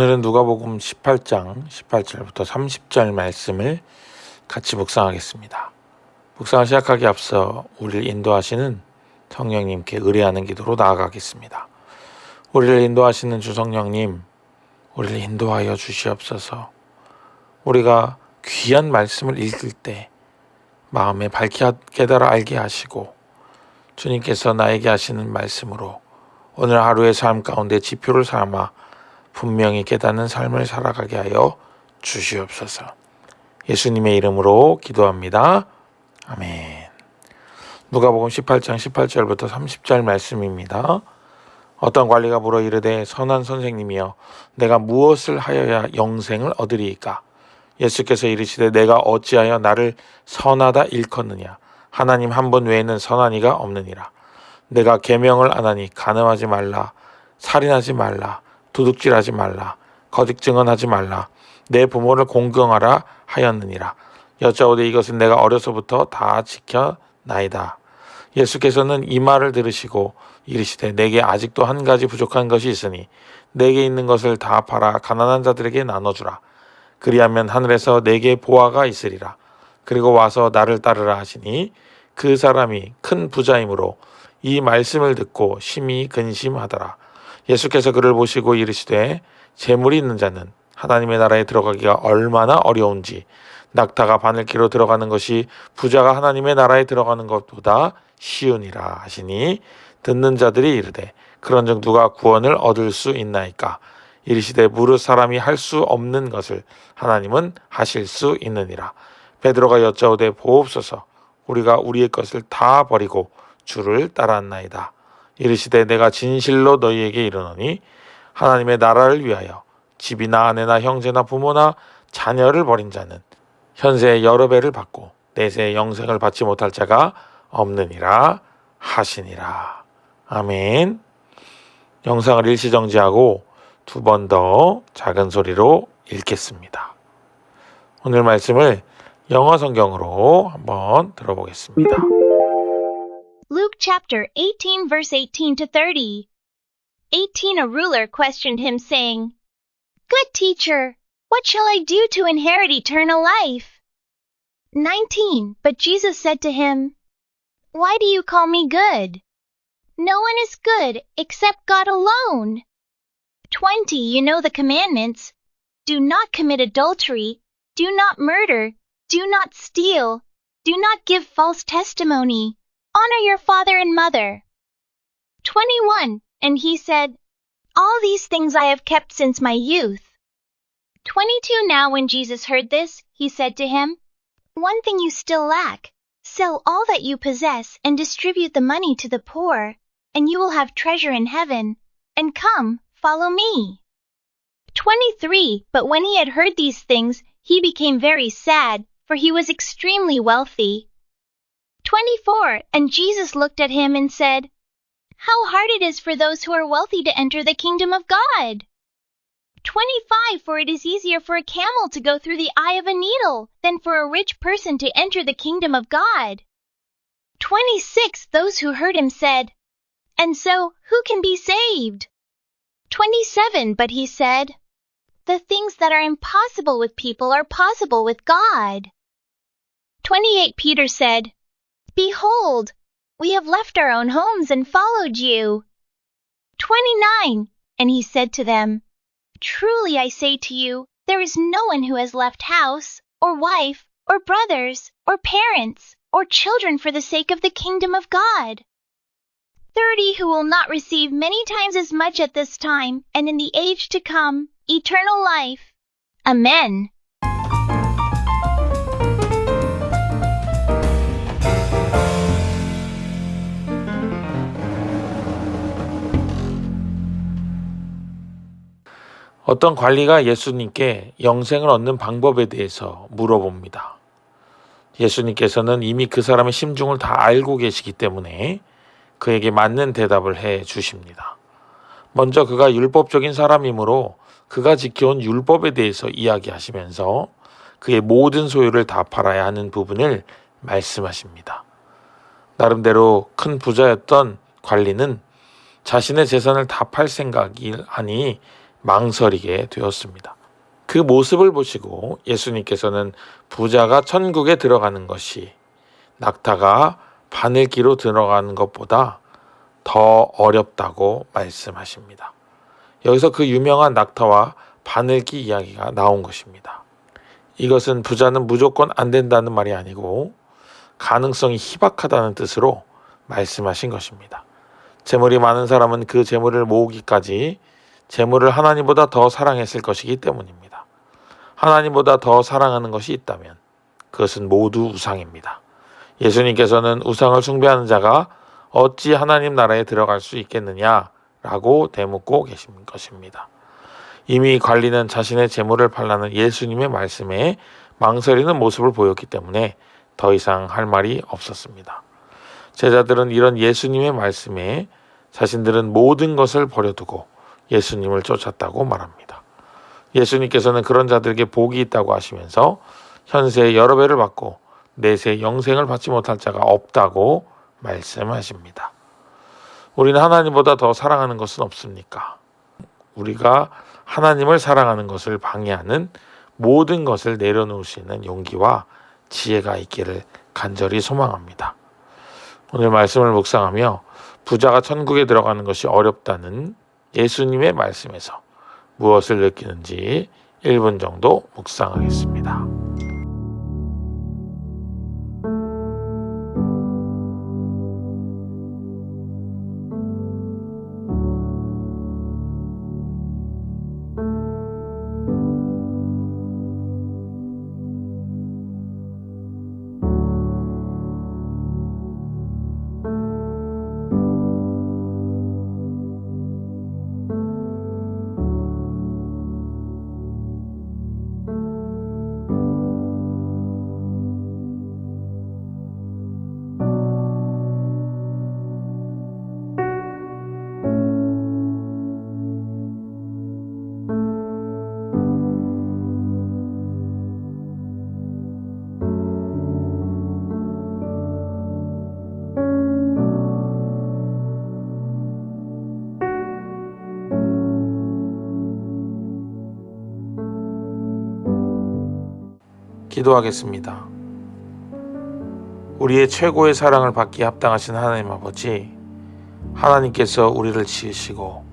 오늘은 누가복음 18장 18절부터 30절 말씀을 같이 묵상하겠습니다. 묵상을 시작하기 앞서 우리를 인도하시는 성령님께 의뢰하는 기도로 나아가겠습니다. 우리를 인도하시는 주 성령님, 우리를 인도하여 주시옵소서. 우리가 귀한 말씀을 읽을 때 마음에 밝히 깨달아 알게 하시고 주님께서 나에게 하시는 말씀으로 오늘 하루의 삶 가운데 지표를 삼아 분명히 깨닫는 삶을 살아가게 하여 주시옵소서. 예수님의 이름으로 기도합니다. 아멘. 누가복음 18장 18절부터 30절 말씀입니다. 어떤 관리가 물어 이르되 선한 선생님이여 내가 무엇을 하여야 영생을 얻으리이까 예수께서 이르시되 내가 어찌하여 나를 선하다 일컫느냐 하나님 한 분 외에는 선한 이가 없느니라 내가 계명을 안 하니 간음하지 말라 살인하지 말라 도둑질하지 말라. 거짓 증언하지 말라. 내 부모를 공경하라 하였느니라. 여짜오되 이것은 내가 어려서부터 다 지켜나이다. 예수께서는 이 말을 들으시고 이르시되 내게 아직도 한 가지 부족한 것이 있으니 내게 있는 것을 다 팔아 가난한 자들에게 나눠주라. 그리하면 하늘에서 내게 보화가 있으리라. 그리고 와서 나를 따르라 하시니 그 사람이 큰 부자이므로 이 말씀을 듣고 심히 근심하더라 예수께서 그를 보시고 이르시되 재물이 있는 자는 하나님의 나라에 들어가기가 얼마나 어려운지 낙타가 바늘기로 들어가는 것이 부자가 하나님의 나라에 들어가는 것보다 쉬우니라 하시니 듣는 자들이 이르되 그런즉 누가 구원을 얻을 수 있나이까? 이르시되 무릇 사람이 할 수 없는 것을 하나님은 하실 수 있느니라. 베드로가 여짜오되 보옵소서. 우리가 우리의 것을 다 버리고 주를 따랐나이다 이르시되 내가 진실로 너희에게 이르노니 하나님의 나라를 위하여 집이나 아내나 형제나 부모나 자녀를 버린 자는 현세의 여러 배를 받고 내세의 영생을 받지 못할 자가 없느니라 하시니라. 아멘. 영상을 일시정지하고 두 번 더 작은 소리로 읽겠습니다. 오늘 말씀을 영어 성경으로 한번 들어보겠습니다. Luke chapter 18 verse 18 to 30. 18 A ruler questioned him saying, Good teacher, what shall I do to inherit eternal life? 19 But Jesus said to him, Why do you call me good? No one is good except God alone. 20 You know the commandments. Do not commit adultery. Do not murder. Do not steal. Do not give false testimony. Honor your father and mother. 21. And he said, All these things I have kept since my youth. 22. Now when Jesus heard this, he said to him, One thing you still lack. Sell all that you possess and distribute the money to the poor, and you will have treasure in heaven. And come, follow me. 23. But when he had heard these things, he became very sad, for he was extremely wealthy. 24. And Jesus looked at him and said, How hard it is for those who are wealthy to enter the kingdom of God. 25. For it is easier for a camel to go through the eye of a needle than for a rich person to enter the kingdom of God. 26. Those who heard him said, And so, who can be saved? 27. But he said, The things that are impossible with people are possible with God. 28. Peter said, Behold, we have left our own homes and followed you. 29. And he said to them, Truly I say to you, there is no one who has left house, or wife, or brothers, or parents, or children for the sake of the kingdom of God. 30 who will not receive many times as much at this time, and in the age to come, eternal life. Amen. 어떤 관리가 예수님께 영생을 얻는 방법에 대해서 물어봅니다. 예수님께서는 이미 그 사람의 심중을 다 알고 계시기 때문에 그에게 맞는 대답을 해 주십니다. 먼저 그가 율법적인 사람이므로 그가 지켜온 율법에 대해서 이야기하시면서 그의 모든 소유를 다 팔아야 하는 부분을 말씀하십니다. 나름대로 큰 부자였던 관리는 자신의 재산을 다 팔 생각이 하니 망설이게 되었습니다. 그 모습을 보시고 예수님께서는 부자가 천국에 들어가는 것이 낙타가 바늘기로 들어가는 것보다 더 어렵다고 말씀하십니다. 여기서 그 유명한 낙타와 바늘기 이야기가 나온 것입니다. 이것은 부자는 무조건 안 된다는 말이 아니고 가능성이 희박하다는 뜻으로 말씀하신 것입니다. 재물이 많은 사람은 그 재물을 모으기까지 재물을 하나님보다 더 사랑했을 것이기 때문입니다. 하나님보다 더 사랑하는 것이 있다면 그것은 모두 우상입니다. 예수님께서는 우상을 숭배하는 자가 어찌 하나님 나라에 들어갈 수 있겠느냐라고 대묻고 계신 것입니다. 이미 관리는 자신의 재물을 팔라는 예수님의 말씀에 망설이는 모습을 보였기 때문에 더 이상 할 말이 없었습니다. 제자들은 이런 예수님의 말씀에 자신들은 모든 것을 버려두고 예수님을 쫓았다고 말합니다. 예수님께서는 그런 자들에게 복이 있다고 하시면서 현세에 여러 배를 받고 내세 영생을 받지 못할 자가 없다고 말씀하십니다. 우리는 하나님보다 더 사랑하는 것은 없습니까? 우리가 하나님을 사랑하는 것을 방해하는 모든 것을 내려놓을 수 있는 용기와 지혜가 있기를 간절히 소망합니다. 오늘 말씀을 묵상하며 부자가 천국에 들어가는 것이 어렵다는 예수님의 말씀에서 무엇을 느끼는지 1분 정도 묵상하겠습니다. 기도하겠습니다. 우리의 최고의 사랑을 받기에 합당하신 하나님 아버지, 하나님께서 우리를 지으시고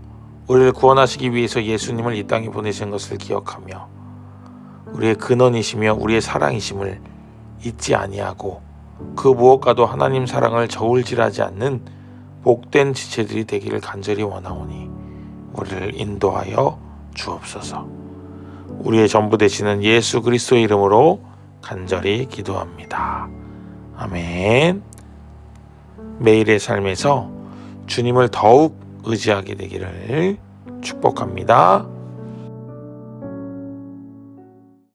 우리를 구원하시기 위해서 예수님을 이 땅에 보내신 것을 기억하며 우리의 근원이시며 우리의 사랑이심을 잊지 아니하고 그 무엇과도 하나님 사랑을 저울질하지 않는 복된 지체들이 되기를 간절히 원하오니 우리를 인도하여 주옵소서. 우리의 전부 되시는 예수 그리스도의 이름으로 간절히 기도합니다. 아멘. 매일의 삶에서 주님을 더욱 의지하게 되기를 축복합니다.